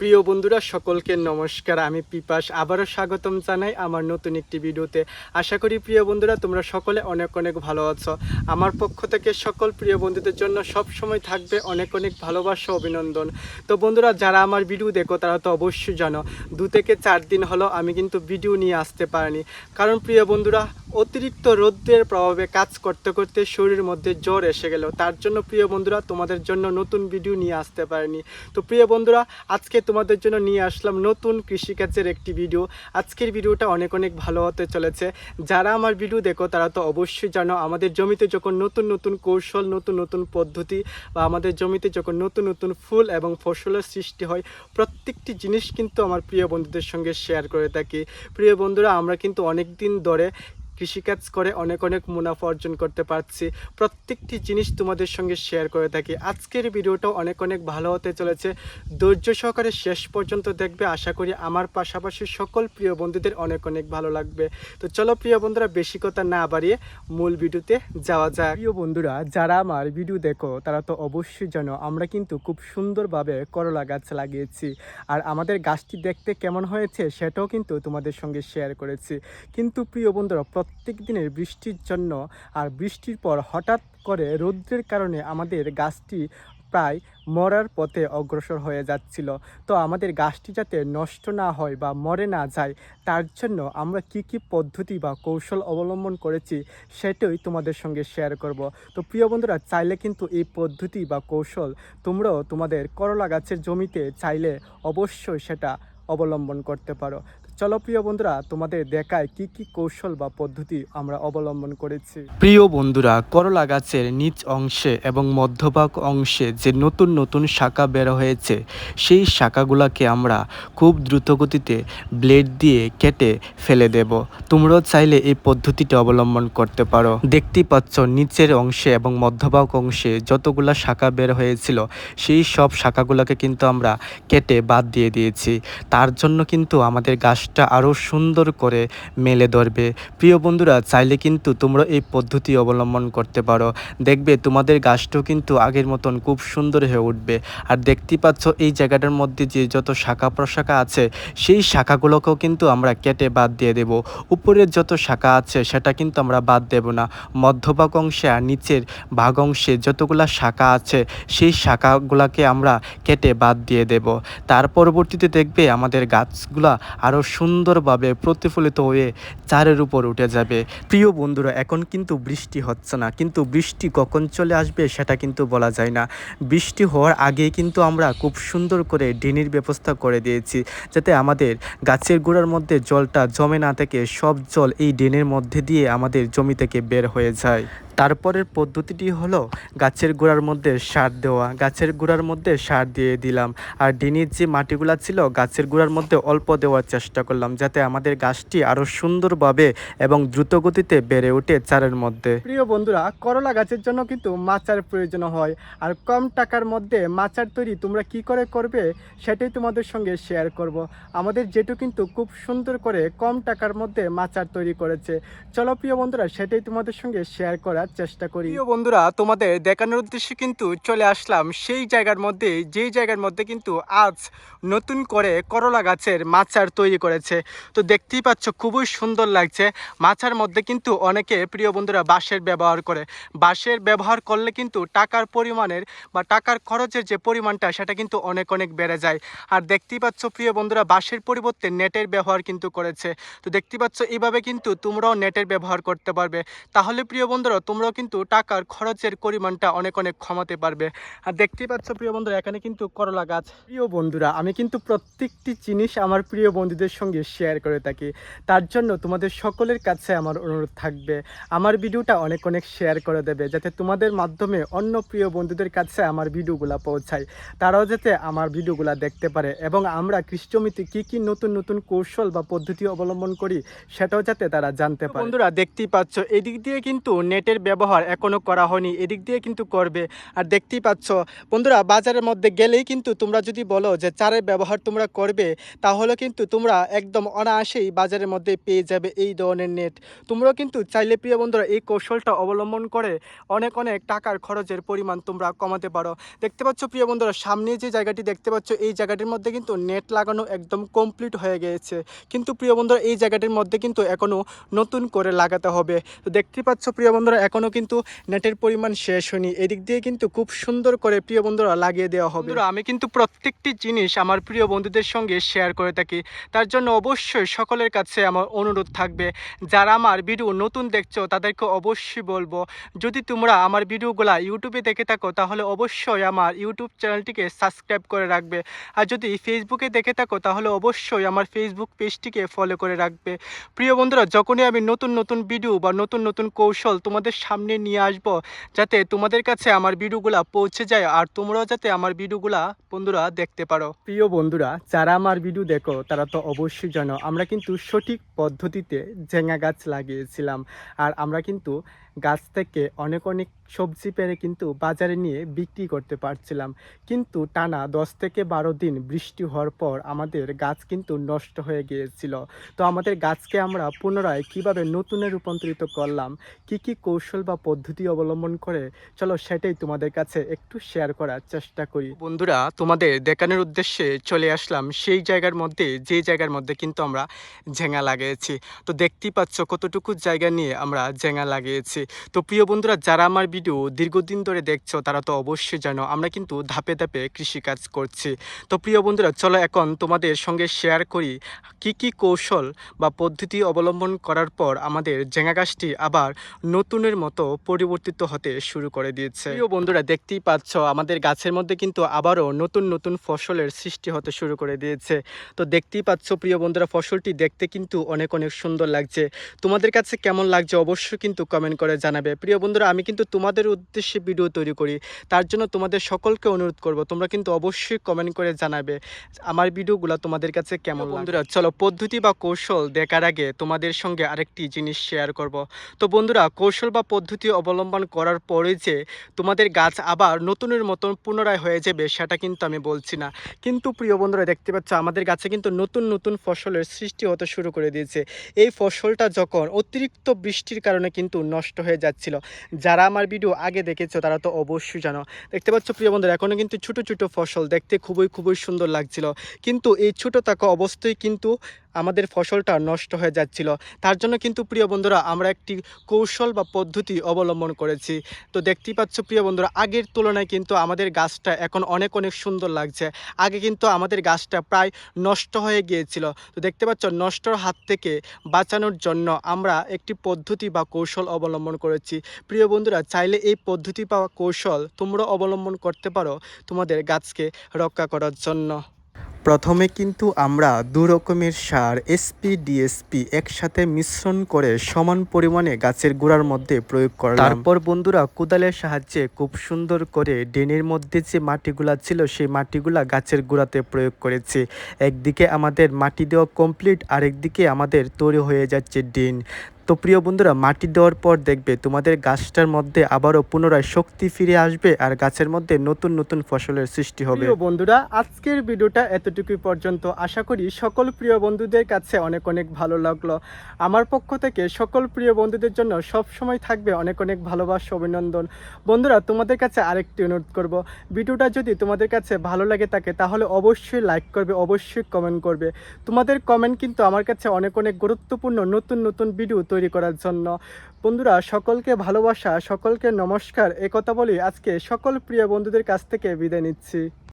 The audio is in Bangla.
প্রিয় বন্ধুরা, সকলকে নমস্কার। আমি পিপাস, আবারও স্বাগতম জানাই আমার নতুন একটি ভিডিওতে। আশা করি প্রিয় বন্ধুরা, তোমরা সকলে অনেক অনেক ভালো আছো। আমার পক্ষ থেকে সকল প্রিয় বন্ধুদের জন্য সব সময় থাকবে অনেক অনেক ভালোবাসা, অভিনন্দন। তো বন্ধুরা, যারা আমার ভিডিও দেখো, তারা তো অবশ্যই জানো, দু থেকে চার দিন হলো আমি কিন্তু ভিডিও নিয়ে আসতে পারিনি। কারণ প্রিয় বন্ধুরা অতিরিক্ত রোদ্রের প্রভাবে কাজ করতে করতে শরীরের মধ্যে জ্বর এসে গেল। তার জন্য প্রিয় বন্ধুরা, তোমাদের জন্য নতুন ভিডিও নিয়ে আসতে পারিনি। তো প্রিয় বন্ধুরা, আজকে তোমাদের জন্য নিয়ে আসলাম নতুন কৃষিকাজের একটি ভিডিও আজকের ভিডিওটা অনেক অনেক ভালো হতে চলেছে। যারা আমার ভিডিও দেখো, তারা তো অবশ্যই জানো, আমাদের জমিতে যখন নতুন নতুন কৌশল, নতুন নতুন পদ্ধতি বা আমাদের জমিতে যখন নতুন নতুন ফুল এবং ফসলের সৃষ্টি হয়, প্রত্যেকটি জিনিস কিন্তু আমার প্রিয় বন্ধুদের সঙ্গে শেয়ার করে থাকি। প্রিয় বন্ধুরা, আমরা কিন্তু অনেক দিন ধরে কৃষিকাজ করে অনেক অনেক মুনাফা অর্জন করতে পারছি। প্রত্যেকটি জিনিস তোমাদের সঙ্গে শেয়ার করে থাকি। আজকের ভিডিওটাও অনেক অনেক ভালো হতে চলেছে। ধৈর্য সহকারে শেষ পর্যন্ত দেখবে। আশা করি আমার পাশাপাশি সকল প্রিয় বন্ধুদের অনেক অনেক ভালো লাগবে। তো চলো প্রিয় বন্ধুরা, বেশি কথা না বাড়িয়ে মূল ভিডিওতে যাওয়া যাক। প্রিয় বন্ধুরা, যারা আমার ভিডিও দেখো, তারা তো অবশ্যই জানো, আমরা কিন্তু খুব সুন্দরভাবে করলা গাছ লাগিয়েছি। আর আমাদের গাছটি দেখতে কেমন হয়েছে, সেটাও কিন্তু তোমাদের সঙ্গে শেয়ার করেছি। কিন্তু প্রিয় বন্ধুরা প্রত্যেক দিনের বৃষ্টির জন্য আর বৃষ্টির পর হঠাৎ করে রৌদ্রের কারণে আমাদের গাছটি প্রায় মরার পথে অগ্রসর হয়ে যাচ্ছিল। তো আমাদের গাছটি যাতে নষ্ট না হয় বা মরে না যায়, তার জন্য আমরা কি কি পদ্ধতি বা কৌশল অবলম্বন করেছি সেটাই তোমাদের সঙ্গে শেয়ার করব। তো প্রিয় বন্ধুরা, চাইলে কিন্তু এই পদ্ধতি বা কৌশল তোমরাও তোমাদের করলা গাছের জমিতে চাইলে অবশ্যই সেটা অবলম্বন করতে পারো। চলো প্রিয় বন্ধুরা, তোমাদের দেখায় কি কি কৌশল বা পদ্ধতি আমরা অবলম্বন করেছি। প্রিয় বন্ধুরা, করলা গাছের নিচ অংশে এবং মধ্যভাগ অংশে যে নতুন নতুন শাখা বের হয়েছে, সেই শাখাগুলোকে আমরা খুব দ্রুত গতিতে ব্লেড দিয়ে কেটে ফেলে দেব। তোমরাও চাইলে এই পদ্ধতিটি অবলম্বন করতে পারো। দেখতেই পাচ্ছ, নিচের অংশে এবং মধ্যভাগ অংশে যতগুলা শাখা বের হয়েছিল, সেই সব শাখাগুলোকে কিন্তু আমরা কেটে বাদ দিয়ে দিয়েছি। তার জন্য কিন্তু আমাদের গাছটা আরও সুন্দর করে মেলে ধরবে। প্রিয় বন্ধুরা, চাইলে কিন্তু তোমরা এই পদ্ধতি অবলম্বন করতে পারো। দেখবে তোমাদের গাছটাও কিন্তু আগের মতন খুব সুন্দর হয়ে উঠবে। আর দেখতে পাচ্ছ এই জায়গাটার মধ্যে যে যত শাখা প্রশাখা আছে, সেই শাখাগুলোকেও কিন্তু আমরা কেটে বাদ দিয়ে দেব। উপরের যত শাখা আছে, সেটা কিন্তু আমরা বাদ দেব না। মধ্যভাগ অংশে আর নিচের ভাগ অংশে যতগুলা শাখা আছে, সেই শাখাগুলোকে আমরা কেটে বাদ দিয়ে দেব। তার পরবর্তীতে দেখবে আমাদের গাছগুলা আরও সুন্দরভাবে প্রতিফলিত হয়ে চারের উপর উঠে যাবে। প্রিয় বন্ধুরা, এখন কিন্তু বৃষ্টি হচ্ছে না। কিন্তু বৃষ্টি কখন চলে আসবে সেটা কিন্তু বলা যায় না। বৃষ্টি হওয়ার আগে কিন্তু আমরা খুব সুন্দর করে ড্রেনের ব্যবস্থা করে দিয়েছি, যাতে আমাদের গাছের গোড়ার মধ্যে জলটা জমে না থেকে সব জল এই ড্রেনের মধ্যে দিয়ে আমাদের জমি থেকে বের হয়ে যায়। তারপরের পদ্ধতিটি হলো গাছের গোড়ার মধ্যে সার দেওয়া। গাছের গোড়ার মধ্যে সার দিয়ে দিলাম। আর ডিনির যে মাটিগুলা ছিল, গাছের গোড়ার মধ্যে অল্প দেওয়ার চেষ্টা করলাম যাতে আমাদের গাছটি আরও সুন্দরভাবে এবং দ্রুত গতিতে বেড়ে ওঠে চারের মধ্যে। প্রিয় বন্ধুরা, করলা গাছের জন্য কিন্তু মাচার প্রয়োজন হয়। আর কম টাকার মধ্যে মাচার তৈরি তোমরা কি করে করবে, সেটাই তোমাদের সঙ্গে শেয়ার করব। আমাদের যেটু কিন্তু খুব সুন্দর করে কম টাকার মধ্যে মাচার তৈরি করেছে। চলো প্রিয় বন্ধুরা, সেটাই তোমাদের সঙ্গে শেয়ার করার চেষ্টা করি। প্রিয় বন্ধুরা, তোমাদের দেখানোর উদ্দেশ্যে কিন্তু চলে আসলাম সেই জায়গার মধ্যে, যেই জায়গার মধ্যে কিন্তু আজ নতুন করে করলা গাছের মাচার তৈরি করেছে। তো দেখতেই পাচ্ছ, খুবই সুন্দর লাগছে। মাচার মধ্যে কিন্তু অনেকে প্রিয় বন্ধুরা বাঁশের ব্যবহার করে। বাঁশের ব্যবহার করলে কিন্তু টাকার পরিমাণের বা টাকার খরচের যে পরিমাণটা, সেটা কিন্তু অনেক অনেক বেড়ে যায়। আর দেখতেই পাচ্ছ, প্রিয় বন্ধুরা, বাঁশের পরিবর্তে নেটের ব্যবহার কিন্তু করেছে। তো দেখতেই পাচ্ছ এইভাবে কিন্তু তোমরাও নেটের ব্যবহার করতে পারবে। তাহলে প্রিয় বন্ধুরা তোমরাও কিন্তু টাকার খরচের পরিমাণটা অনেক অনেক ক্ষমাতে পারবে। আর দেখতেই পাচ্ছ প্রিয় বন্ধুরা, এখানে কিন্তু করলা গাছ। প্রিয় বন্ধুরা, আমি কিন্তু প্রত্যেকটি জিনিস আমার প্রিয় বন্ধুদের সঙ্গে শেয়ার করে থাকি। তার জন্য তোমাদের সকলের কাছে আমার অনুরোধ থাকবে, আমার ভিডিওটা অনেক অনেক শেয়ার করে দেবে, যাতে তোমাদের মাধ্যমে অন্য প্রিয় বন্ধুদের কাছে আমার ভিডিওগুলো পৌঁছায়। তারাও যাতে আমার ভিডিওগুলো দেখতে পারে এবং আমরা কৃষিজমিতে কী কী নতুন নতুন কৌশল বা পদ্ধতি অবলম্বন করি, সেটাও যাতে তারা জানতে পারে। বন্ধুরা, দেখতেই পাচ্ছ, এদিক দিয়ে কিন্তু নেটের ব্যবহার এখনও করা হয়নি। এদিক দিয়ে কিন্তু করবে। আর দেখতেই পাচ্ছ, বন্ধুরা, বাজারের মধ্যে গেলেই কিন্তু তোমরা যদি বলো যে চারের ব্যবহার তোমরা করবে, তাহলে কিন্তু তোমরা একদম অনায়াসেই বাজারের মধ্যে পেয়ে যাবে এই ধরনের নেট তোমরাও কিন্তু চাইলে, প্রিয় বন্ধুরা, এই কৌশলটা অবলম্বন করে অনেক অনেক টাকার খরচের পরিমাণ তোমরা কমাতে পারো। দেখতে পাচ্ছ, প্রিয় বন্ধুরা, সামনে যে জায়গাটি দেখতে পাচ্ছ, এই জায়গাটির মধ্যে কিন্তু নেট লাগানো একদম কমপ্লিট হয়ে গিয়েছে। কিন্তু, প্রিয় বন্ধুরা, এই জায়গাটির মধ্যে কিন্তু এখনও নতুন করে লাগাতে হবে। তো দেখতে পাচ্ছ, প্রিয় বন্ধুরা এখনও কিন্তু নেটের পরিমাণ শেষ হয়নি। এদিক দিয়ে কিন্তু খুব সুন্দর করে প্রিয় বন্ধুরা লাগিয়ে দেওয়া হবে। আমি কিন্তু প্রত্যেকটি জিনিস আমার প্রিয় বন্ধুদের সঙ্গে শেয়ার করে থাকি। তার জন্য অবশ্যই সকলের কাছে আমার অনুরোধ থাকবে। যারা আমার ভিডিও নতুন দেখছ, তাদেরকে অবশ্যই বলব, যদি তোমরা আমার ভিডিওগুলো ইউটিউবে দেখে থাকো, তাহলে অবশ্যই আমার ইউটিউব চ্যানেলটিকে সাবস্ক্রাইব করে রাখবে। আর যদি ফেসবুকে দেখে থাকো, তাহলে অবশ্যই আমার ফেসবুক পেজটিকে ফলো করে রাখবে। প্রিয় বন্ধুরা, যখনই আমি নতুন নতুন ভিডিও বা নতুন নতুন কৌশল তোমাদের সামনে নিয়ে আসব, যাতে তোমাদের কাছে আমার ভিডিওগুলা পৌঁছে যায় আর তোমরাও যাতে আমার ভিডিওগুলা বন্ধুরা দেখতে পারো। প্রিয় বন্ধুরা, যারা আমার ভিডিও দেখো, তারা তো অবশ্যই জানো, আমরা কিন্তু সঠিক পদ্ধতিতে ঝেঙা গাছ লাগিয়েছিলাম। আর আমরা কিন্তু গাছ থেকে অনেক অনেক সবজি পেরে কিন্তু বাজারে নিয়ে বিক্রি করতে পারছিলাম। কিন্তু টানা দশ থেকে বারো দিন বৃষ্টি হওয়ার পর আমাদের গাছ কিন্তু নষ্ট হয়ে গিয়েছিল। তো আমাদের গাছকে আমরা পুনরায় কীভাবে নতুনে রূপান্তরিত করলাম? কি কি কৌশল বা পদ্ধতি অবলম্বন করে? চলো সেটাই তোমাদের কাছে একটু শেয়ার করার চেষ্টা করি। বন্ধুরা, তোমাদের দেখানোর উদ্দেশ্যে চলে আসলাম। সেই জায়গার মধ্যে, যে জায়গার মধ্যে কিন্তু আমরা ঝেঙা লাগিয়েছি। তো দেখতেই পাচ্ছ কতটুকু জায়গা নিয়ে আমরা ঝেঙা লাগিয়েছি। তো প্রিয় বন্ধুরা, যারা আমার ভিডিও দীর্ঘদিন ধরে দেখছ, তারা তো অবশ্যই জানো। আমরা কিন্তু ধাপে ধাপে কৃষিকাজ করছি। তো প্রিয় বন্ধুরা, চলো এখন তোমাদের সঙ্গে শেয়ার করি কি কি কৌশল বা পদ্ধতি অবলম্বন করার পর আমাদের জেঙ্গা গাছটি আবার নতুনের মতো পরিবর্তিত হতে শুরু করে দিয়েছে। প্রিয় বন্ধুরা, দেখতেই পাচ্ছ, আমাদের গাছের মধ্যে কিন্তু আবারও নতুন নতুন ফসলের সৃষ্টি হতে শুরু করে দিয়েছে। তো দেখতেই পাচ্ছ, প্রিয় বন্ধুরা, ফসলটি দেখতে কিন্তু অনেক অনেক সুন্দর লাগছে। তোমাদের কাছে কেমন লাগছে অবশ্যই কিন্তু কমেন্ট করে জানাবে। প্রিয় বন্ধুরা, আমি কিন্তু তোমাদের উদ্দেশ্যে ভিডিও তৈরি করি। তার জন্য তোমাদের সকলকে অনুরোধ করব তোমরা কিন্তু অবশ্যই কমেন্ট করে জানাবে আমার ভিডিওগুলো তোমাদের কাছে কেমন বন্ধুরা চলো পদ্ধতি বা কৌশল দেখার আগে তোমাদের সঙ্গে আরেকটি জিনিস শেয়ার করব। তো বন্ধুরা কৌশল বা পদ্ধতি অবলম্বন করার পরে যে তোমাদের গাছ আবার নতুনের মতন পুনরায় হয়ে যাবে সেটা কিন্তু আমি বলছি না। কিন্তু প্রিয় বন্ধুরা দেখতে পাচ্ছ আমাদের গাছে কিন্তু নতুন নতুন ফসলের সৃষ্টি হতে শুরু করে দিয়েছে। এই ফসলটা যখন অতিরিক্ত বৃষ্টির কারণে কিন্তু নষ্ট হয়ে যাচ্ছিল যারা আমার ভিডিও আগে দেখেছ, তারা তো অবশ্যই জানো। দেখতে পাচ্ছ প্রিয় বন্ধুরা এখনও কিন্তু ছোটো ছোটো ফসল দেখতে খুবই খুবই সুন্দর লাগছিল। কিন্তু এই ছোটো থাকা অবস্থায় কিন্তু আমাদের ফসলটা নষ্ট হয়ে যাচ্ছিল। তার জন্য কিন্তু প্রিয় বন্ধুরা, আমরা একটি কৌশল বা পদ্ধতি অবলম্বন করেছি। তো দেখতেই পাচ্ছ প্রিয় বন্ধুরা, আগের তুলনায় কিন্তু আমাদের গাছটা এখন অনেক অনেক সুন্দর লাগছে। আগে কিন্তু আমাদের গাছটা প্রায় নষ্ট হয়ে গিয়েছিল। তো দেখতে পাচ্ছ, নষ্টর হাত থেকে বাঁচানোর জন্য আমরা একটি পদ্ধতি বা কৌশল অবলম্বন করেছি। প্রিয় বন্ধুরা, চাইলে এই পদ্ধতি বা কৌশল তোমরা অবলম্বন করতে পারো তোমাদের গাছকে রক্ষা করার জন্য। প্রথমে কিন্তু আমরা দু রকমের সার এসপি ডিএসপি একসাথে মিশ্রণ করে সমান পরিমাণে গাছের গোড়ার মধ্যে প্রয়োগ করলাম। তারপর বন্ধুরা, কোদালের সাহায্যে খুব সুন্দর করে ড্রেনের মধ্যে যে মাটিগুলা ছিল, সেই মাটিগুলা গাছের গোড়াতে প্রয়োগ করেছি। একদিকে আমাদের মাটি দেওয়া কমপ্লিট আরেকদিকে আমাদের তৈরি হয়ে যাচ্ছে ড্রেন। তো প্রিয় বন্ধুরা, মাটি দেওয়ার পর দেখবে তোমাদের গাছটার মধ্যে আবারও পুনরায় শক্তি ফিরে আসবে আর গাছের মধ্যে নতুন নতুন ফসলের সৃষ্টি হবে। বন্ধুরা, আজকের ভিডিওটা এতটুকুই পর্যন্ত। আশা করি সকল প্রিয় বন্ধুদের কাছে অনেক অনেক ভালো লাগল। আমার পক্ষ থেকে সকল প্রিয় বন্ধুদের জন্য সব সময় থাকবে অনেক অনেক ভালোবাসা, অভিনন্দন। বন্ধুরা, তোমাদের কাছে আরেকটি অনুরোধ করব। ভিডিওটা যদি তোমাদের কাছে ভালো লাগে থাকে, তাহলে অবশ্যই লাইক করবে, অবশ্যই কমেন্ট করবে। তোমাদের কমেন্ট কিন্তু আমার কাছে অনেক অনেক গুরুত্বপূর্ণ নতুন নতুন ভিডিও তৈরি করার জন্য। বন্ধুরা, সকলকে ভালোবাসা, সকলকে নমস্কার, একথা বলি আজকে সকল প্রিয় বন্ধুদের কাছ থেকে বিদায় নিচ্ছি।